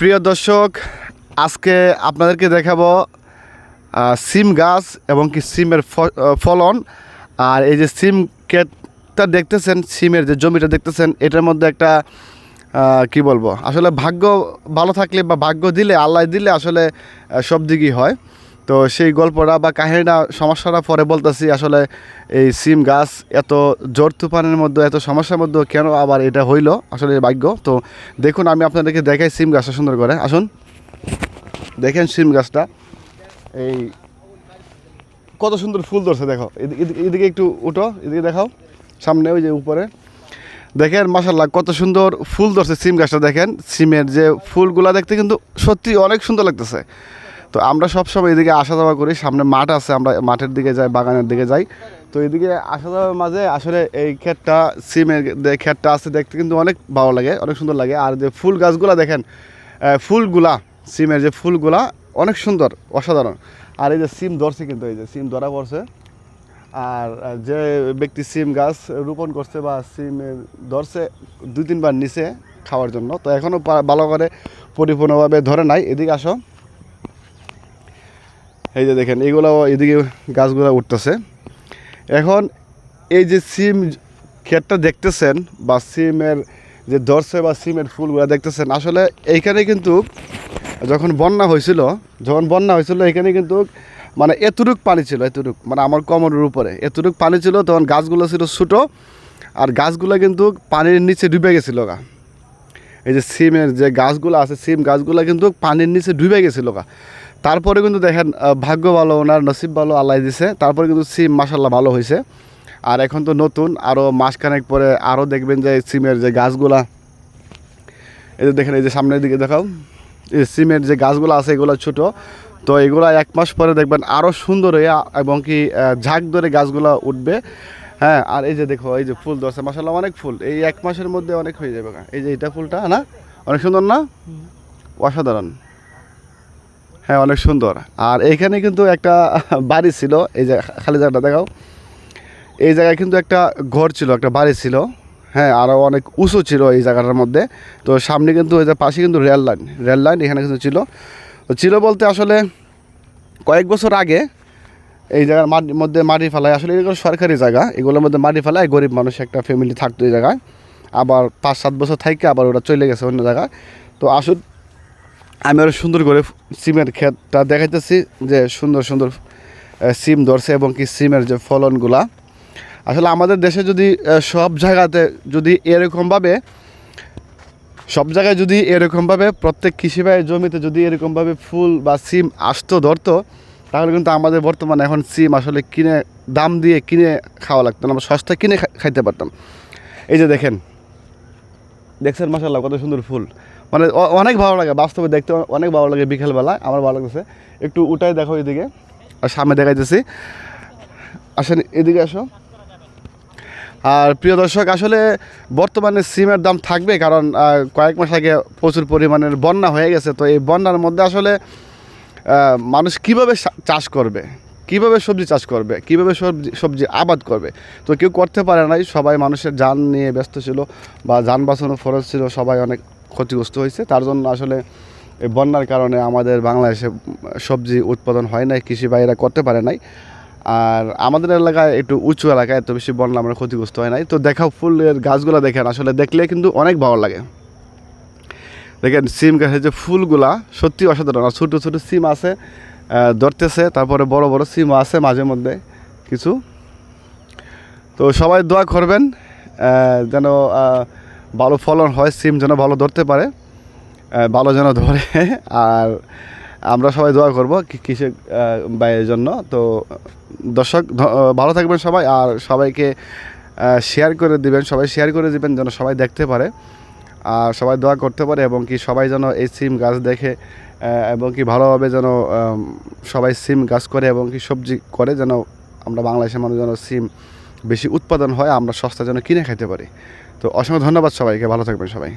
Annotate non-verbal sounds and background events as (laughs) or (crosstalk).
প্রিয় দর্শক, আজকে আপনাদেরকে দেখাবো সিম গাছ এবং কি সিমের ফলন। আর এই যে সিম কেটটা দেখতেছেন, সিমের যে জমিটা দেখতেছেন, এটার মধ্যে একটা কি বলব, আসলে ভাগ্য ভালো থাকলে বা ভাগ্য দিলে, আল্লাহ দিলে আসলে সব দিকই হয়। তো সেই গল্পটা বা কাহিনীটা সমস্যাটা পরে বলতেছি, আসলে এই সিম গাছ এত জোর তুফানের মধ্যে, এত সমস্যার মধ্যে কেন আবার এটা হইল? আসলে ভাগ্য। তো দেখুন, আমি আপনাদেরকে দেখাই সিম গাছটা সুন্দর করে। আসুন। দেখেন সিম গাছটা। এই কত সুন্দর ফুল ধরছে, দেখো। এদি- এদি- এদিকে একটু উঠো, এদিকে দেখাও। সামনে, ওই যে উপরে। দেখেন মাসাল্লাহ কত সুন্দর ফুল ধরছে সিম গাছটা, দেখেন। সিমের যে ফুলগুলা দেখতে কিন্তু সত্যি অনেক সুন্দর লাগতেছে। তো আমরা সবসময় এদিকে আসা যাওয়া করি। সামনে মাঠ আছে, আমরা মাঠের দিকে যাই, বাগানের দিকে যাই। তো এদিকে আসা যাওয়ার মাঝে আসলে এই ক্ষেতটা, সিমের ক্ষেতটা আছে দেখতে কিন্তু অনেক ভালো লাগে, অনেক সুন্দর লাগে। আর যে ফুল গাছগুলা দেখেন ফুলগুলা, সিমের যে ফুলগুলা অনেক সুন্দর, অসাধারণ। আর এই যে সিম ধরছে কিন্তু, এই যে সিম ধরা পড়ছে। আর যে ব্যক্তি সিম গাছ রোপণ করছে বা সিম ধরছে, দুই তিনবার নিচে খাওয়ার জন্য। তো এখনও ভালো করে পরিপূর্ণভাবে ধরে নাই। এদিকে আসো। এই যে দেখেন এগুলো এদিকে গাছগুলো উঠতেছে। এখন এই যে সিম ক্ষেতটা দেখতেছেন বা সিমের যে ধরছে বা সিমের ফুলগুলো দেখতেছেন, আসলে এইখানে কিন্তু যখন বন্যা হয়েছিল, যখন বন্যা হয়েছিল, এখানে কিন্তু মানে এতটুক পানি ছিল, এতটুক মানে আমার কমরের উপরে, এতটুক পানি ছিল, তখন গাছগুলো ছিল ছোটো, আর গাছগুলো কিন্তু পানির নিচে ডুবে গেছিল গা। এই যে সিমের যে গাছগুলো আছে, সিম গাছগুলো কিন্তু পানির নিচে ডুবে গেছিল গা। তারপরে কিন্তু দেখেন ভাগ্য ভালো ওনার নসিব ভালো আল্লাহ দিছে। তারপরে কিন্তু সিম মাসাল্লাহ ভালো হয়েছে আর এখন তো নতুন আরও মাসখানেক পরে আরও দেখবেন যে সিমের যে গাছগুলা এই যে দেখেন এই যে সামনের দিকে দেখাও। এই সিমের যে গাছগুলো আছে এগুলো ছোট। তো এগুলো এক মাস পরে দেখবেন আরও সুন্দর হয়ে এবং কি ঝাঁক ধরে গাছগুলো উঠবে। হ্যাঁ আর এই যে দেখো এই যে ফুল ধরছে মাসাল্লাহ অনেক ফুল। এই এক মাসের মধ্যে অনেক হয়ে যাবে। এই যে এটা ফুলটা না? অনেক সুন্দর না? অসাধারণ। হ্যাঁ অনেক সুন্দর। আর এইখানে কিন্তু একটা (laughs) বাড়ি ছিল, এই যে খালি জায়গাটা দেখাও। এই জায়গায় কিন্তু একটা ঘর ছিল, একটা বাড়ি ছিল। হ্যাঁ আরও অনেক উঁচু ছিল এই জায়গাটার মধ্যে। তো সামনে কিন্তু ওই যে পাশে কিন্তু রেল লাইন রেল লাইন এখানে কিন্তু ছিল। তো ছিল বলতে আসলে কয়েক বছর আগে এই জায়গার মাটির মধ্যে মাটি ফেলায়। আসলে এগুলো সরকারি জায়গা, এগুলোর মধ্যে মাটি ফেলায়, গরিব মানুষ একটা ফ্যামিলি থাকতো এই জায়গায়। আবার পাঁচ সাত বছর থাইকে আবার ওরা চলে গেছে অন্য জায়গায়। তো আসুন আমি আরও সুন্দর করে সিমের ক্ষেতটা দেখাইতেছি যে সুন্দর সুন্দর সিম ধরছে এবং কি সিমের যে ফলনগুলা। আসলে আমাদের দেশে যদি সব জায়গাতে যদি এরকমভাবে, সব জায়গায় যদি এরকমভাবে প্রত্যেক কৃষি ভাইয়ের জমিতে যদি এরকমভাবে ফুল বা সিম আসতো, ধরতো, তাহলে কিন্তু আমাদের বর্তমানে এখন সিম আসলে কিনে, দাম দিয়ে কিনে খাওয়া লাগতো না, আমরা সস্তা কিনে খাইতে পারতাম। এই যে দেখেন, দেখছেন মাসাল্লাহ কত সুন্দর ফুল। মানে অনেক ভালো লাগে, বাস্তবে দেখতে অনেক ভালো লাগে বিকেলবেলা, আমার ভালো লাগতেছে। একটু উঠাই দেখো এদিকে, আর সামনে দেখাইতেছি। আসেন, এদিকে আসো। আর প্রিয় দর্শক, আসলে বর্তমানে সিমের দাম থাকবে কারণ কয়েক মাস আগে প্রচুর পরিমাণের বন্যা হয়ে গেছে। তো এই বন্যার মধ্যে আসলে মানুষ কীভাবে চাষ করবে? কীভাবে সবজি চাষ করবে? কীভাবে সবজি সবজি আবাদ করবে? তো কেউ করতে পারে নাই, সবাই মানুষের যান নিয়ে ব্যস্ত ছিল বা যান বাঁচানো ফরজ ছিল, সবাই অনেক ক্ষতিগ্রস্ত হয়েছে। তার জন্য আসলে এই বন্যার কারণে আমাদের বাংলাদেশে সবজি উৎপাদন হয় নাই, কৃষি ভাইয়েরা করতে পারে নাই। আর আমাদের এলাকায় একটু উঁচু এলাকায় এত বেশি বন্যা আমরা ক্ষতিগ্রস্ত হয় নাই। তো দেখাও ফুলের গাছগুলো দেখেন, আসলে দেখলে কিন্তু অনেক ভালো লাগে। দেখেন সিম গাছের যে ফুলগুলা, সত্যি অসাধারণ। ছোটো ছোটো সিম আছে ধরতেছে, তারপরে বড় বড় সিম আছে মাঝে মধ্যে কিছু। তো সবাই দোয়া করবেন যেন ভালো ফলন হয়, সিম যেন ভালো ধরতে পারে ভালো যেন ধরে। আর আমরা সবাই দোয়া করব কৃষক ভাইয়ের জন্য। তো দর্শক ভালো থাকবেন সবাই, আর সবাইকে শেয়ার করে দিবেন, সবাই শেয়ার করে দিবেন যেন সবাই দেখতে পারে। আর সবাই দোয়া করতে পারে এবং কি সবাই যেন এই সিম গাছ দেখে এবং কি ভালোভাবে যেন সবাই সিম গাছ করে এবং কি সবজি করে যেন আমরা বাংলাদেশের মানুষ যেন সিম বেশি উৎপাদন হয়, আমরা সস্তা যেন কিনে খাইতে পারি। তো অসংখ্য ধন্যবাদ সবাইকে ভালো থাকবেন সবাই।